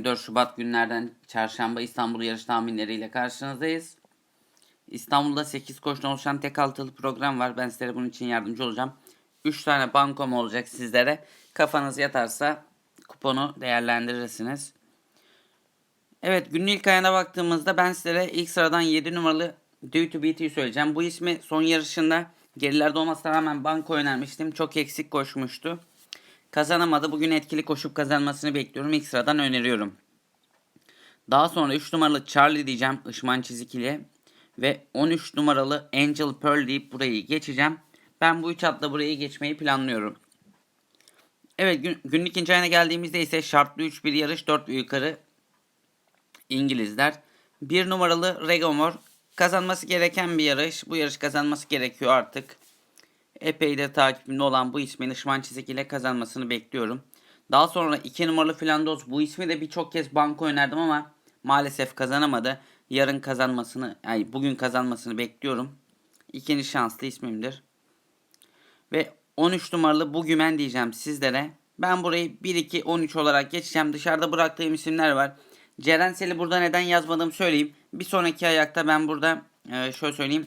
24 Şubat günlerden çarşamba İstanbul yarış tahminleriyle karşınızdayız. İstanbul'da 8 koşudan oluşan tek altılı program var. Ben sizlere bunun için yardımcı olacağım. 3 tane bankom olacak sizlere. Kafanız yatarsa kuponu değerlendirirsiniz. Evet günün ilk ayına baktığımızda ben sizlere ilk sıradan 7 numaralı Due to Beat'i söyleyeceğim. Bu ismi son yarışında gerilerde olmasına rağmen banko önermiştim. Çok eksik koşmuştu. Kazanamadı. Bugün etkili koşup kazanmasını bekliyorum. İlk sıradan öneriyorum. Daha sonra 3 numaralı Charlie diyeceğim ışman çizik ile. Ve 13 numaralı Angel Pearl deyip burayı geçeceğim. Ben bu 3 atla burayı geçmeyi planlıyorum. Evet gün, günün ikinci ayına geldiğimizde ise şartlı 3 bir yarış 4 ve yukarı İngilizler. 1 numaralı Regomor kazanması gereken bir yarış. Bu yarış kazanması gerekiyor artık. Epey de takipimde olan bu ismin ışman çizik ile kazanmasını bekliyorum. Daha sonra 2 numaralı Flandos. Bu ismi de birçok kez banko önerdim ama maalesef kazanamadı. Yarın kazanmasını, yani bugün kazanmasını bekliyorum. İkinci şanslı ismimdir. Ve 13 numaralı Bugümen diyeceğim sizlere. Ben burayı 1-2-13 olarak geçeceğim. Dışarıda bıraktığım isimler var. Ceren Sel'i burada neden yazmadığımı söyleyeyim. Bir sonraki ayakta ben burada e, şöyle söyleyeyim.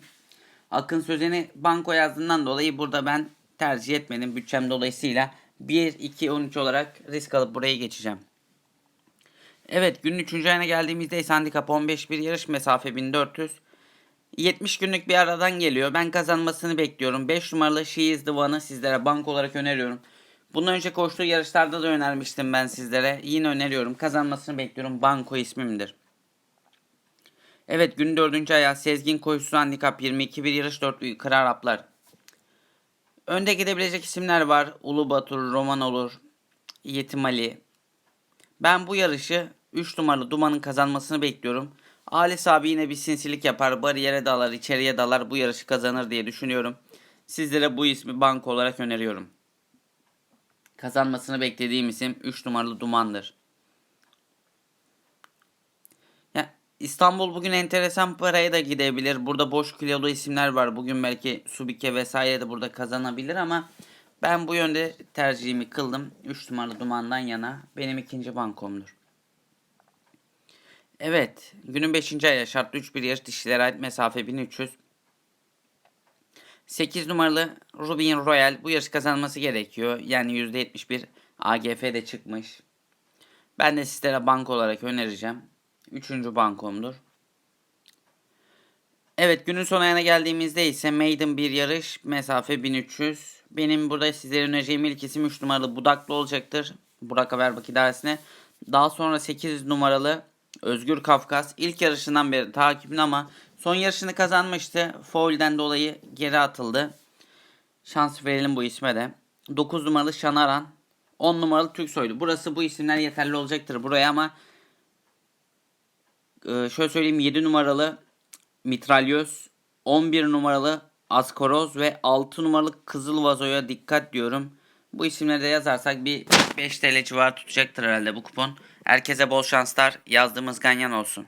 Akın Sözen'i banko yazdığından dolayı burada ben tercih etmedim bütçem dolayısıyla. 1-2-13 olarak risk alıp burayı geçeceğim. Evet günün 3. ayına geldiğimizde ise handikap 15 bir yarış mesafe 1400. 70 günlük bir aradan geliyor. Ben kazanmasını bekliyorum. 5 numaralı She is the One'ı sizlere bank olarak öneriyorum. Bundan önce koştuğu yarışlarda da önermiştim ben sizlere. Yine öneriyorum. Kazanmasını bekliyorum. Banko ismimdir. Evet günün 4. ayağı Sezgin koşusu handikap 22 bir yarış 4 yukarı Araplar. Önde gidebilecek isimler var. Ulu Batur, Roman olur, Yetim Ali. Ben bu yarışı 3 numaralı Duman'ın kazanmasını bekliyorum. Halis abi yine bir sinsilik yapar. Bariyere dalar, içeriye dalar. Bu yarışı kazanır diye düşünüyorum. Sizlere bu ismi banko olarak öneriyorum. Kazanmasını beklediğim isim 3 numaralı Duman'dır. İstanbul bugün enteresan paraya da gidebilir. Burada boş kilolu isimler var. Bugün belki Subike vesaire de burada kazanabilir ama ben bu yönde tercihimi kıldım. 3 numaralı Duman'dan yana benim ikinci bankomdur. Evet. Günün 5. ayı şartlı 3 bir yarış dişilere ait mesafe 1300. 8 numaralı Rubin Royal bu yarış kazanması gerekiyor. Yani %71 AGF'de çıkmış. Ben de sizlere banko olarak önereceğim. Üçüncü bankomdur. Evet günün son ayına geldiğimizde ise Maiden bir yarış mesafe 1300. Benim burada sizlere önereceğim ilk isim 3 numaralı Budaklı olacaktır. Burak Haberbak idaresine. Daha sonra 8 numaralı Özgür Kafkas. ilk yarışından beri takibin ama son yarışını kazanmıştı. Foul'den dolayı geri atıldı. Şans verelim bu isme de. 9 numaralı Şanaran. 10 numaralı Türk Soylu. Burası bu isimler yeterli olacaktır buraya ama e, şöyle söyleyeyim 7 numaralı Mitralyöz, 11 numaralı Askoroz ve 6 numaralı Kızıl Vazo'ya dikkat diyorum. Bu isimleri de yazarsak bir 5 TL civarı tutacaktır herhalde bu kupon. Herkese bol şanslar. Yazdığımız ganyan olsun.